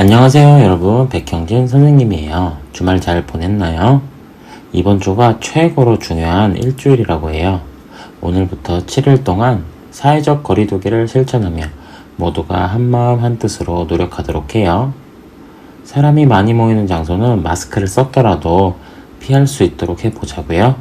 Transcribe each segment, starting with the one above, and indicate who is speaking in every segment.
Speaker 1: 안녕하세요 여러분. 백형진 선생님이에요. 주말 잘 보냈나요? 이번 주가 최고로 중요한 일주일이라고 해요. 오늘부터 7일 동안 사회적 거리두기를 실천하며 모두가 한마음 한뜻으로 노력하도록 해요. 사람이 많이 모이는 장소는 마스크를 썼더라도 피할 수 있도록 해보자고요.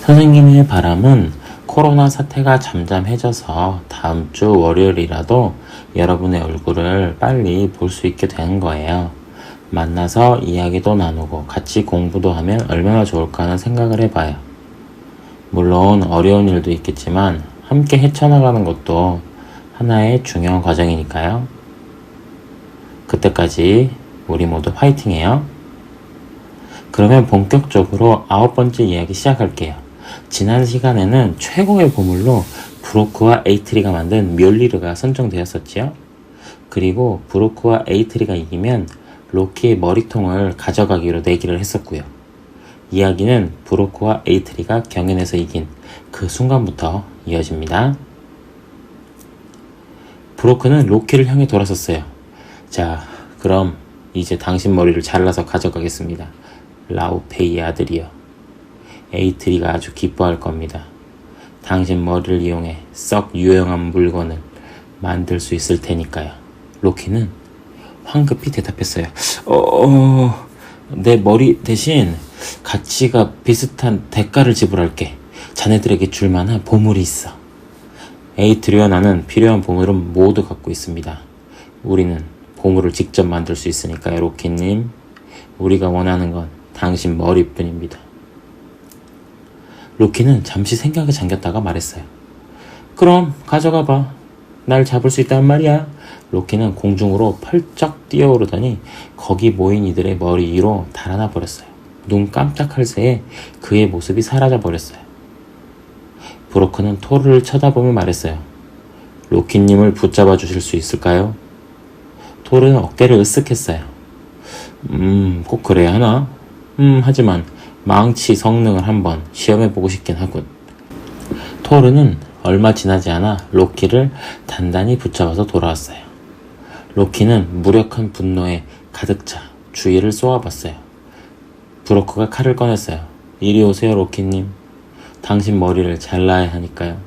Speaker 1: 선생님의 바람은 코로나 사태가 잠잠해져서 다음 주 월요일이라도 여러분의 얼굴을 빨리 볼 수 있게 되는 거예요. 만나서 이야기도 나누고 같이 공부도 하면 얼마나 좋을까 하는 생각을 해봐요. 물론 어려운 일도 있겠지만 함께 헤쳐나가는 것도 하나의 중요한 과정이니까요. 그때까지 우리 모두 화이팅해요. 그러면 본격적으로 아홉 번째 이야기 시작할게요. 지난 시간에는 최고의 보물로 브로크와 에이트리가 만든 멸리르가 선정되었었지요. 그리고 브로크와 에이트리가 이기면 로키의 머리통을 가져가기로 내기를 했었고요. 이야기는 브로크와 에이트리가 경연에서 이긴 그 순간부터 이어집니다. 브로크는 로키를 향해 돌아섰어요. 자, 그럼 이제 당신 머리를 잘라서 가져가겠습니다. 라우페이의 아들이요. 에이트리가 아주 기뻐할 겁니다. 당신 머리를 이용해 썩 유용한 물건을 만들 수 있을 테니까요. 로키는 황급히 대답했어요. 어, 어, 내 머리 대신 가치가 비슷한 대가를 지불할게. 자네들에게 줄 만한 보물이 있어. 에이트리와 나는 필요한 보물은 모두 갖고 있습니다. 우리는 보물을 직접 만들 수 있으니까요, 로키님. 우리가 원하는 건 당신 머리뿐입니다. 로키는 잠시 생각에 잠겼다가 말했어요. 그럼 가져가 봐. 날 잡을 수 있단 말이야. 로키는 공중으로 펄쩍 뛰어오르더니 거기 모인 이들의 머리 위로 달아나 버렸어요. 눈 깜짝할 새에 그의 모습이 사라져 버렸어요. 브로크는 토르를 쳐다보며 말했어요. 로키님을 붙잡아 주실 수 있을까요? 토르는 어깨를 으쓱했어요. 음, 꼭 그래야 하나? 음, 하지만 망치 성능을 한번 시험해보고 싶긴 하군. 토르는 얼마 지나지 않아 로키를 단단히 붙잡아서 돌아왔어요. 로키는 무력한 분노에 가득 차 주위를 쏘아봤어요. 브로크가 칼을 꺼냈어요. 이리 오세요, 로키님. 당신 머리를 잘라야 하니까요.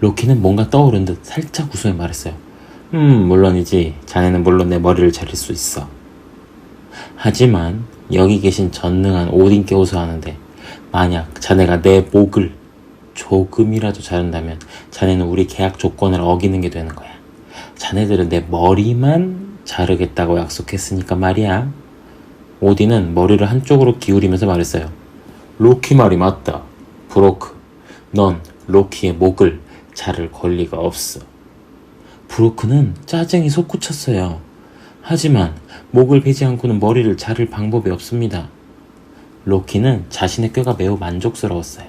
Speaker 1: 로키는 뭔가 떠오른 듯 살짝 웃으며 말했어요. 음, 물론이지. 자네는 물론 내 머리를 자를 수 있어. 하지만 여기 계신 전능한 오딘께 호소하는데 만약 자네가 내 목을 조금이라도 자른다면 자네는 우리 계약 조건을 어기는 게 되는 거야. 자네들은 내 머리만 자르겠다고 약속했으니까 말이야. 오딘은 머리를 한쪽으로 기울이면서 말했어요. 로키 말이 맞다. 브로크, 넌 로키의 목을 자를 권리가 없어. 브로크는 짜증이 솟구쳤어요. 하지만 목을 베지 않고는 머리를 자를 방법이 없습니다. 로키는 자신의 꾀가 매우 만족스러웠어요.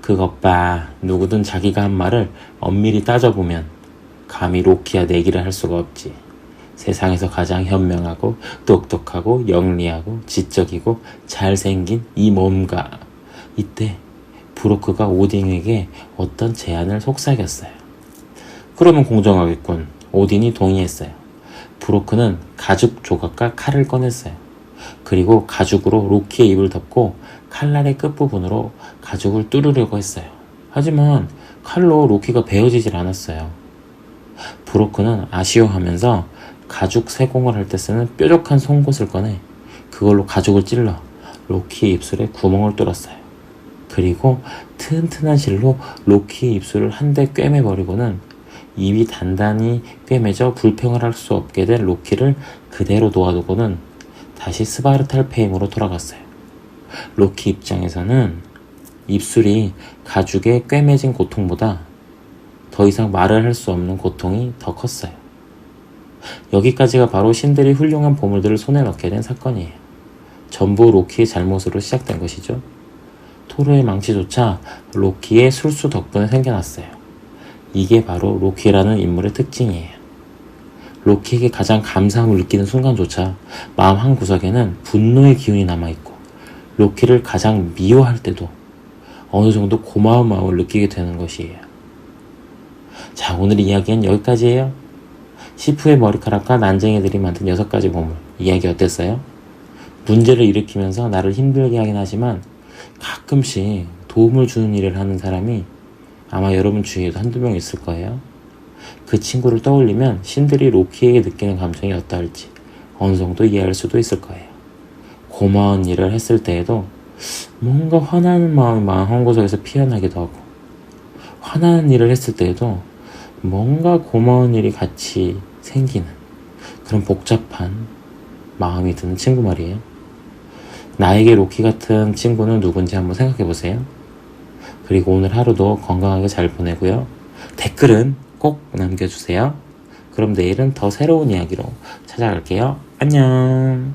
Speaker 1: 그것 봐. 누구든 자기가 한 말을 엄밀히 따져보면 감히 로키와 내기를 할 수가 없지. 세상에서 가장 현명하고 똑똑하고 영리하고 지적이고 잘생긴 이 몸과 이때 브로크가 오딘에게 어떤 제안을 속삭였어요. 그러면 공정하겠군. 오딘이 동의했어요. 브로크는 가죽 조각과 칼을 꺼냈어요. 그리고 가죽으로 로키의 입을 덮고 칼날의 끝부분으로 가죽을 뚫으려고 했어요. 하지만 칼로 로키가 베어지질 않았어요. 브로크는 아쉬워하면서 가죽 세공을 할 때 쓰는 뾰족한 송곳을 꺼내 그걸로 가죽을 찔러 로키의 입술에 구멍을 뚫었어요. 그리고 튼튼한 실로 로키의 입술을 한 대 꿰매버리고는 입이 단단히 꿰매져 불평을 할 수 없게 된 로키를 그대로 놓아두고는 다시 스바르탈 페임으로 돌아갔어요. 로키 입장에서는 입술이 가죽에 꿰매진 고통보다 더 이상 말을 할 수 없는 고통이 더 컸어요. 여기까지가 바로 신들이 훌륭한 보물들을 손에 넣게 된 사건이에요. 전부 로키의 잘못으로 시작된 것이죠. 토르의 망치조차 로키의 술수 덕분에 생겨났어요. 이게 바로 로키라는 인물의 특징이에요. 로키에게 가장 감사함을 느끼는 순간조차 마음 한 구석에는 분노의 기운이 남아있고 로키를 가장 미워할 때도 어느 정도 고마운 마음을 느끼게 되는 것이에요. 자, 오늘 이야기는 여기까지예요. 시프의 머리카락과 난쟁이들이 만든 여섯 가지 보물. 이야기 어땠어요? 문제를 일으키면서 나를 힘들게 하긴 하지만 가끔씩 도움을 주는 일을 하는 사람이 아마 여러분 주위에도 한두 명 있을 거예요. 그 친구를 떠올리면 신들이 로키에게 느끼는 감정이 어떠할지 어느 정도 이해할 수도 있을 거예요. 고마운 일을 했을 때에도 뭔가 화나는 마음이 마음 한구석에서 피어나기도 하고 화나는 일을 했을 때에도 뭔가 고마운 일이 같이 생기는 그런 복잡한 마음이 드는 친구 말이에요. 나에게 로키 같은 친구는 누군지 한번 생각해 보세요. 그리고 오늘 하루도 건강하게 잘 보내고요. 댓글은 꼭 남겨주세요. 그럼 내일은 더 새로운 이야기로 찾아갈게요. 안녕.